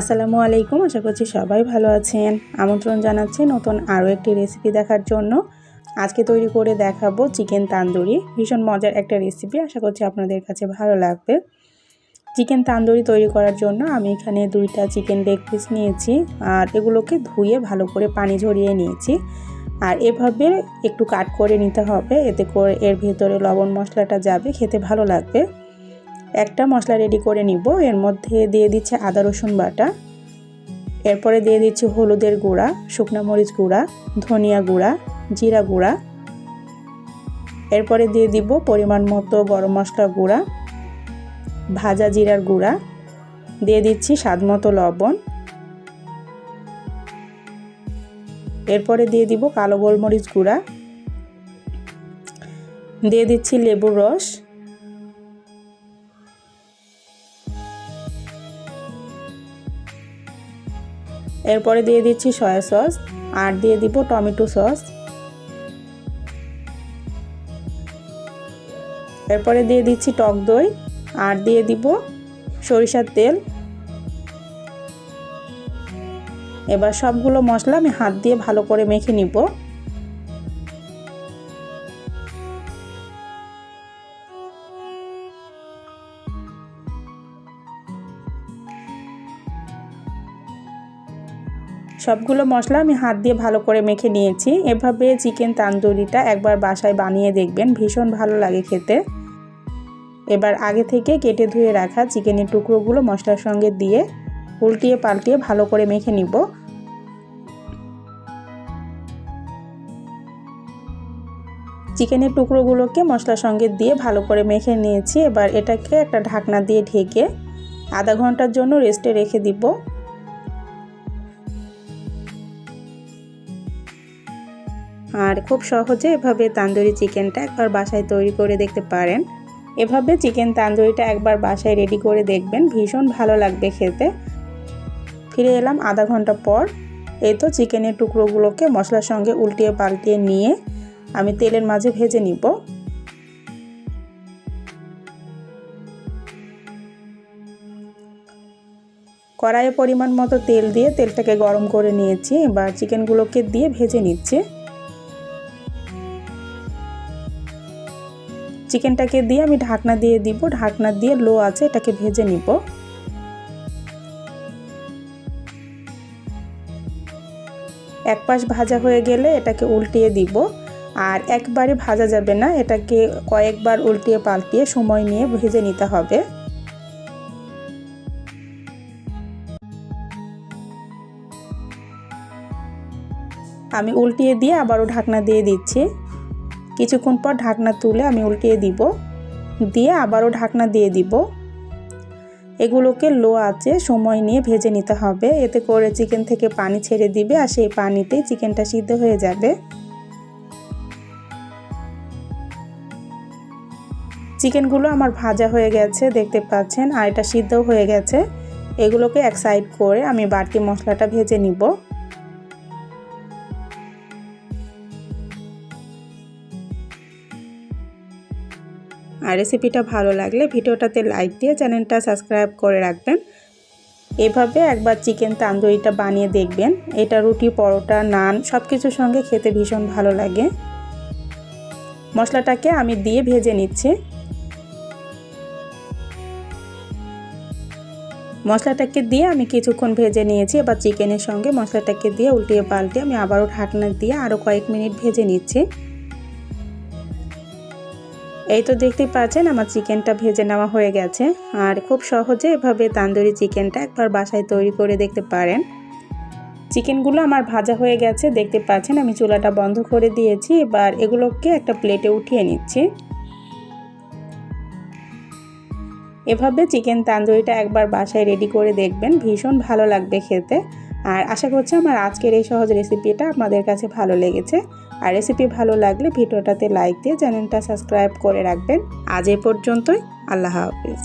আসসালামু আলাইকুম, আশা করছি সবাই ভালো আছেন। আমন্ত্রণ জানাচ্ছি নতুন আরও একটি রেসিপি দেখার জন্য। আজকে তৈরি করে দেখাবো চিকেন তান্দুরি। ভীষণ মজার একটা রেসিপি আশা করছি আপনাদের কাছে ভালো লাগবে। চিকেন তান্দুরি তৈরি করার জন্য আমি এখানে দুইটা চিকেন লেগ পিস নিয়েছি আর এগুলোকে ধুয়ে ভালো করে পানি ঝরিয়ে নিয়েছি। আর এভাবে একটু কাট করে নিতে হবে, এতে করে এর ভেতরে লবণ মশলাটা যাবে, খেতে ভালো লাগবে। একটা মশলা রেডি করে নিব। এর মধ্যে দিয়ে দিচ্ছে আদা, রসুন বাটা। এরপরে দিয়ে দিচ্ছি হলুদের গুঁড়া, শুকনো মরিচ গুঁড়া, ধনিয়া গুঁড়া, জিরা গুঁড়া। এরপরে দিয়ে দিব পরিমাণ মতো গরম মশলা গুঁড়া, ভাজা জিরার গুঁড়া। দিয়ে দিচ্ছি স্বাদ মতো লবণ। এরপরে দিয়ে দিব কালো গোলমরিচ গুঁড়া। দিয়ে দিচ্ছি লেবুর রস। এরপরে দিয়ে দিচ্ছি সয়া সস আর দিয়ে দিব টমেটো সস। এরপরে দিয়ে দিচ্ছি টক দই আর দিয়ে দিব সরিষার তেল। এবার সবগুলো মশলা আমি হাত দিয়ে ভালো করে মেখে নিব। সবগুলো মশলা আমি হাত দিয়ে ভালো করে মেখে নিয়েছি। এভাবে চিকেন তান্দুরিটা একবার বাসায় বানিয়ে দেখবেন, ভীষণ ভালো লাগে খেতে। এবার আগে থেকে কেটে ধুয়ে রাখা চিকেনের টুকরোগুলো মশলার সঙ্গে দিয়ে উল্টিয়ে পাল্টিয়ে ভালো করে মেখে নিব। চিকেনের টুকরোগুলোকে মশলার সঙ্গে দিয়ে ভালো করে মেখে নিয়েছি। এবার এটাকে একটা ঢাকনা দিয়ে ঢেকে আধা ঘণ্টার জন্য রেস্টে রেখে দিব। আর খুব সহজে এভাবে তান্দুরি চিকেনটা একবার বাসায় তৈরি করে দেখতে পারেন। এভাবে চিকেন তান্দুরিটা একবার বাসায় রেডি করে দেখবেন, ভীষণ ভালো লাগবে খেতে। ফিরে এলাম আধা ঘণ্টা পর। এই তো চিকেনের টুকরোগুলোকে মশলার সঙ্গে উল্টিয়ে পাল্টিয়ে নিয়ে আমি তেলের মাঝে ভেজে নিব। কড়াইয়ে পরিমাণ মতো তেল দিয়ে তেলটাকে গরম করে নিয়েছি। এবার চিকেনগুলোকে দিয়ে ভেজে নিচ্ছে। চিকেনটাকে দিয়ে আমি ঢাকনা দিয়ে দিব, ঢাকনা দিয়ে লো আছে এটাকে ভেজে নিব। এক পাশ ভাজা হয়ে গেলে এটাকে উল্টিয়ে দিব। আর একবারে ভাজা যাবে না, এটাকে কয়েকবার উল্টিয়ে পাল্টিয়ে সময় নিয়ে ভেজে নিতে হবে। আমি উল্টিয়ে দিয়ে আবারও ঢাকনা দিয়ে দিচ্ছি। কিছুক্ষণ পর ঢাকনা তুলে আমি উল্টিয়ে দিব। দিয়ে আবারও ঢাকনা দিয়ে দিব। এগুলোকে লো আছে সময় নিয়ে ভেজে নিতে হবে। এতে করে চিকেন থেকে পানি ছেড়ে দিবে আর সেই পানিতেই চিকেনটা সিদ্ধ হয়ে যাবে। চিকেনগুলো আমার ভাজা হয়ে গেছে, দেখতে পাচ্ছেন, আর এটা সিদ্ধ হয়ে গেছে। এগুলোকে এক সাইড করে আমি বাড়তি মশলাটা ভেজে নিব। আর রেসিপিটা ভালো লাগলে ভিডিওটাতে লাইক দিয়ে চ্যানেলটা সাবস্ক্রাইব করে রাখবেন। এভাবে একবার চিকেন তান্দুরিটা বানিয়ে দেখবেন। এটা রুটি, পরোটা, নান সব কিছুর সঙ্গে খেতে ভীষণ ভালো লাগে। মশলাটাকে আমি দিয়ে ভেজে নিচ্ছি। মশলাটাকে দিয়ে আমি কিছুক্ষণ ভেজে নিয়েছি। এবার চিকেনের সঙ্গে মশলাটাকে দিয়ে উল্টিয়ে পাল্টে আমি আবারও ঢাকনা দিয়ে আরও কয়েক মিনিট ভেজে নিচ্ছি। এই তো দেখতেই পাচ্ছেন, আমার চিকেনটা ভেজে নেওয়া হয়ে গেছে। আর খুব সহজে এভাবে তান্দুরি চিকেনটা একবার বাসায় তৈরি করে দেখতে পারেন। চিকেনগুলো আমার ভাজা হয়ে গেছে, দেখতে পাচ্ছেন, আমি চুলাটা বন্ধ করে দিয়েছি। এবার এগুলোকে একটা প্লেটে উঠিয়ে নিচ্ছি। এভাবে চিকেন তান্দুরিটা একবার বাসায় রেডি করে দেখবেন, ভীষণ ভালো লাগবে খেতে। আর আশা করছি আমার আজকের এই সহজ রেসিপিটা আপনাদের কাছে ভালো লেগেছে। আর রেসিপি ভালো লাগলে ভিডিওটাতে লাইক দিয়ে চ্যানেলটা সাবস্ক্রাইব করে রাখবেন। আজ এ পর্যন্তই, আল্লাহ হাফিজ।